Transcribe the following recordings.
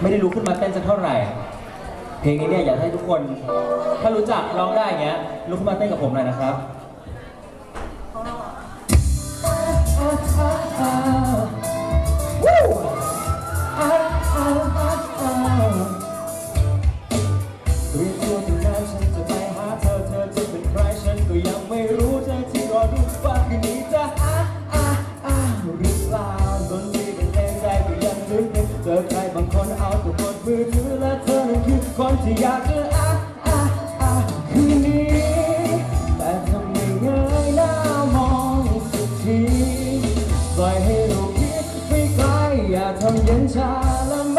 ไม่ได้รู้ขึ้นมาเต้นสักเท่าไหร่ เพลงนี้เนี่ยอยากให้ทุกคน ถ้ารู้จักร้องได้เงี้ยลุกขึ้นมาเต้นกับผมหน่อยนะครับเรียกตัว มือถือและเธอนั้นคือคนที่อยากจะอะอะอะคืนนี้ แต่ทำไมเงยหน้ามองสักทีปล่อยให้เราคิดไปไกลอย่าทำเย็นชาและ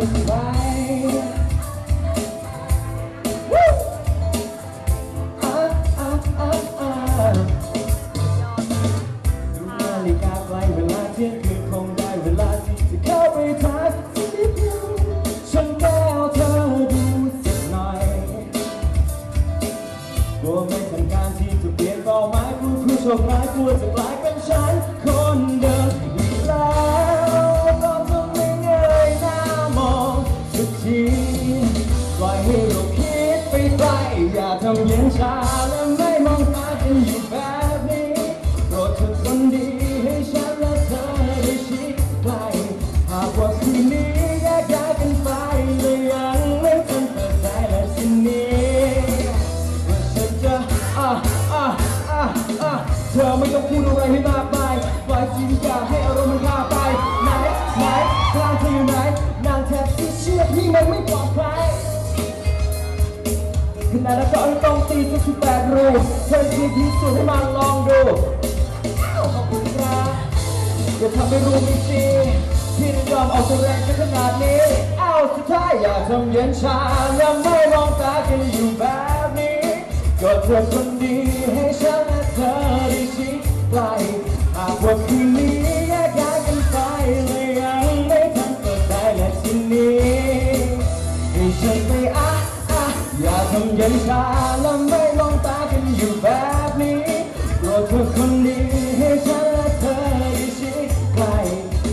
กลัวไม่ทันการที่จะเปลี่ยนเป้าหมายผู้ผู้โชคร้ายกลัวจะกลายเป็นฉัน ทีปล่อยให้เราคิดไปไกลอย่าทำเย็นชาและไม่มองตากันอยู่แบบนี้โปรดเธอคนดีให้ฉันและเธอได้ชิดใกล้หากว่าคืนนี้แยกย้ายกันไปเลยยังไม่ทันเปิดใจและทีนี้ว่าฉันจะอะอะอะอะเธอไม่ต้องพูดอะไรให้มาก พี่มันไม่ปลอดภัยขนาดนั้นก็ต้องตีสักสิบแปดรูเชิญทีที่สุดให้มาลองดูอ้าขอบคุณครับอย่าทำให้รู้ไม่จริงที่ได้ยอมเอาตัวแรงกันขนาดนี้ เอ้าสุดท้ายอย่าทำเย็นชาและไม่มองตากันอยู่แบบนี้ ก็เธอคนดีให้ฉันและเธอได้ชิดใกล้หากว่าคืนนี้ มันไปอะอะอย่าทำเย็นชาและไม่มองตากันอยู่แบบนี้โปรดเธอคนดีให้ฉันและเธอได้ชิดใกล้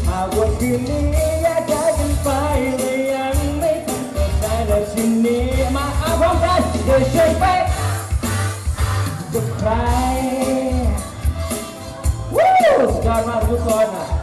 หากว่าคืนนี้แยกย้ายกันไปเลยยังไม่ทันเปิดใจและทีนี้มาอะพร้อมกันเดี๋ยวฉันไปกับใครวู้สุดยอดมากทุกคนอะ